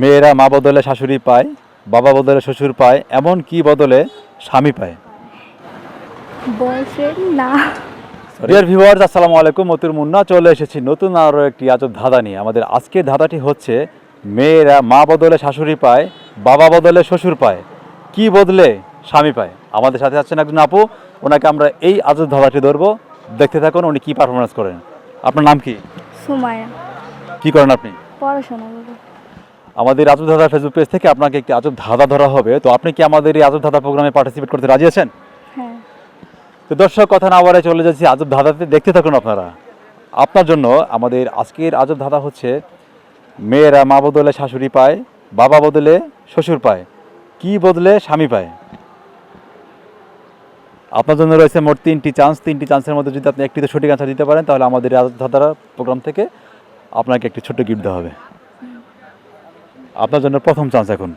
মেয়েরা মা বদলে শাশুড়ি পায় বাবা বদলে শ্বশুর পায় এমন কি বদলে স্বামী পায়? বয়ফ্রেন্ড না। ডিয়ার ভিউয়ার্স আসসালামু আলাইকুম মতুর মুন্না চলে এসেছি নতুন আরও একটি আজব ধাঁধা নিয়ে। আমাদের আজকের ধাঁধাটি হচ্ছে মেয়েরা মা বদলে শাশুড়ি পায় বাবা বদলে শ্বশুর পায়। কি বদলে স্বামী পায়? আমাদের সাথে আছেন একজন আপু ওনাকে আমরা এই আজব ধাঁধাটি ধরবো। দেখতে থাকুন উনি কি পারফরমেন্স করেন। আপনার নাম কি? সুমায়া। কি করেন আপনি? পড়াশোনা আমাদের আজব ধাঁধা ফেসবুক পেজ থেকে আপনাকে একটি আজব ধাঁধা ধরা হবে। তো আপনি কি আমাদের এই আজব ধাঁধা প্রোগ্রামে পার্টিসিপেট করতে রাজি আছেন? হ্যাঁ। তো দর্শক কথা না বলে চলে যাচ্ছি আজব ধাঁধাতে। দেখতে থাকুন আপনারা। আপনার জন্য আমাদের আজকের আজব ধাঁধা হচ্ছে মেয়েরা মা বদলে শাশুড়ি পায় বাবা বদলে শ্বশুর পায় কি বদলে স্বামী পায়? আপনার জন্য রয়েছে মোট তিনটি চান্স তিনটি চান্সের মধ্যে যদি আপনি একটিতে সঠিক আনসার দিতে পারেন তাহলে আমাদের এই আজব ধাঁধার প্রোগ্রাম থেকে আপনাকে একটি ছোট্ট গিফট দেওয়া হবে। আপনার জন্য প্রথম চান্স এখন।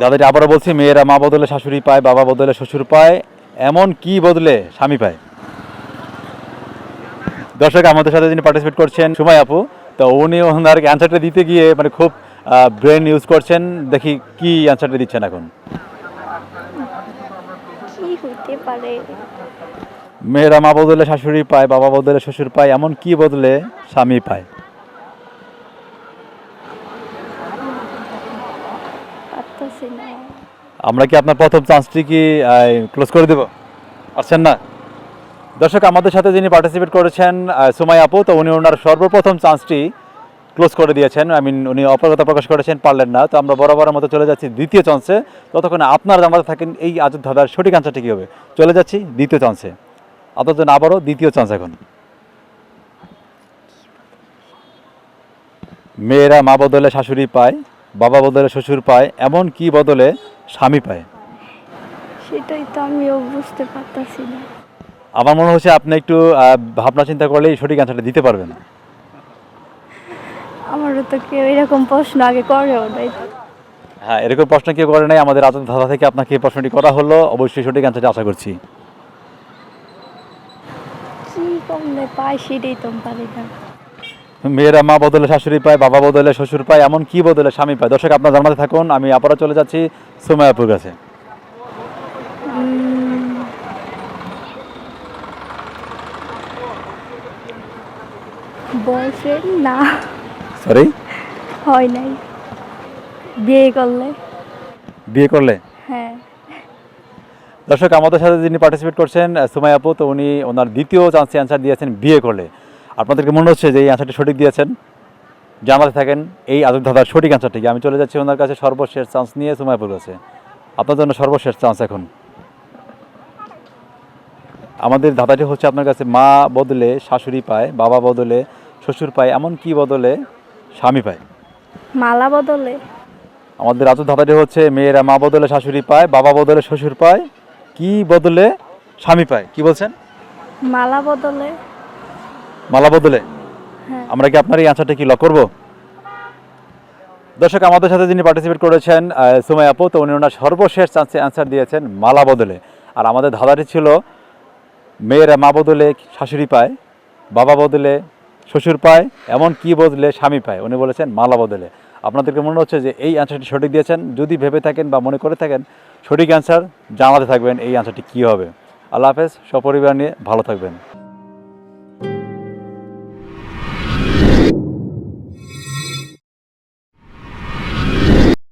দাদাটি আবারও বলছি মেয়েরা মা বদলে শাশুড়ি পায় বাবা বদলে শ্বশুর পায় এমন কি বদলে স্বামী পায়। দর্শক আমাদের সাথে যিনি পার্টিসিপেট করছেন সময় আপু তো উনি ওনার অ্যান্সারটা দিতে গিয়ে মানে খুব ব্রেন ইউজ করছেন। দেখি কি অ্যান্সারটা দিচ্ছেন এখন। মেয়েরা মা বদলে শাশুড়ি পায় বাবা বদলে শ্বশুর পায় এমন কি বদলে স্বামী পায়? না। আমরা কি আপনার প্রথম চান্সটি কি ক্লোজ করে দেব? পারছেন না? দর্শক, আমাদের সাথে যিনি পার্টিসিপেট করেছেন সুমাই আপু, তো উনি ওনার সর্বপ্রথম চান্সটি ক্লোজ করে দিয়েছেন। আই মিন উনি অপারগতা প্রকাশ করেছেন, পারলেন না। তো আমরা বরাবরের মতো চলে যাচ্ছি দ্বিতীয় চান্সে। ততক্ষণে আপনারা আমাদের থাকেন এই আজব ধাঁধার সঠিক আনসারটি কী হবে? চলে যাচ্ছি দ্বিতীয় চান্সে। আপনার জন্য আবারও দ্বিতীয় চান্স এখন। মেয়েরা মা বদলে শাশুড়ি পায়। বাবা বদলে শ্বশুর পায় এমন কি বদলে স্বামী পায়? সেটাই তো আমিও বুঝতে পারতাছি না। আমার মনে হচ্ছে আপনি একটু ভাবনা চিন্তা করলেই সঠিক অ্যান্সারটা দিতে পারবেন। আমারও তো কেউ এরকম প্রশ্ন আগে করেও নাই। হ্যাঁ এরকম প্রশ্ন কেউ করে নাই আমাদের আজাদ ধাঁধা থেকে আপনাকে এই প্রশ্নটি করা হলো অবশ্যই সঠিক অ্যান্সারটি আশা করছি। কি করলে পাই সেটাই তো পারি না। মেয়েরা মা বদলে শাশুড়ি পায় বাবা বদলে শ্বশুর পায় এমন কি বদলে স্বামী পায়? দর্শক আপনার জানাতে থাকুন আমি আবারও চলে যাচ্ছি সুমায়াপুর কাছে। বয়ফ্রেন্ড না। সরি হয় নাই। বিয়ে করলে। বিয়ে করলে? হ্যাঁ। দর্শক আমাদের সাথে যিনি পার্টিসিপেট করছেন সুমাই আপু তো উনি ওনার দ্বিতীয় চান্সে অ্যান্সার দিয়েছেন বিয়ে করলে। আপনাদেরকে মনে হচ্ছে যে এই অ্যান্সারটি সঠিক দিয়েছেন? জানাতে থাকেন এই আজব দাদার সঠিক অ্যান্সারটি আমি চলে যাচ্ছি ওনার কাছে সর্বশেষ চান্স নিয়ে সুমাইপুর কাছে। আপনার জন্য সর্বশেষ চান্স এখন। আমাদের দাদাটি হচ্ছে আপনার কাছে মা বদলে শাশুড়ি পায় বাবা বদলে শ্বশুর পায় এমন কি বদলে? স্বামী পায়। মালা বদলে। আমাদের আজব দাদাটি হচ্ছে মেয়েরা মা বদলে শাশুড়ি পায় বাবা বদলে শ্বশুর পায় কি বদলে স্বামী পায়? কি বলছেন? মালা বদলে। মালা বদলে? হ্যাঁ। আমরা কি আপনার এই অ্যান্সারটা কি লক করব? দর্শক আমাদের সাথে যিনি পার্টিসিপেট করেছেন সুমাই আপু তো উনি ওনার সর্বশেষ চান্সে অ্যান্সার দিয়েছেন মালা বদলে। আর আমাদের ধাঁধাটি ছিল মেয়েরা মা বদলে শাশুড়ি পায় বাবা বদলে শ্বশুর পায় এমন কি বদলে স্বামী পায়? উনি বলেছেন মালা বদলে। আপনাদেরকে মনে হচ্ছে যে এই অ্যান্সারটি সঠিক দিয়েছেন? যদি ভেবে থাকেন বা মনে করে থাকেন সঠিক অ্যান্সার জানাতে থাকবেন এই অ্যান্সারটি কী হবে। আল্লাহ হাফেজ সপরিবার নিয়ে ভালো থাকবেন।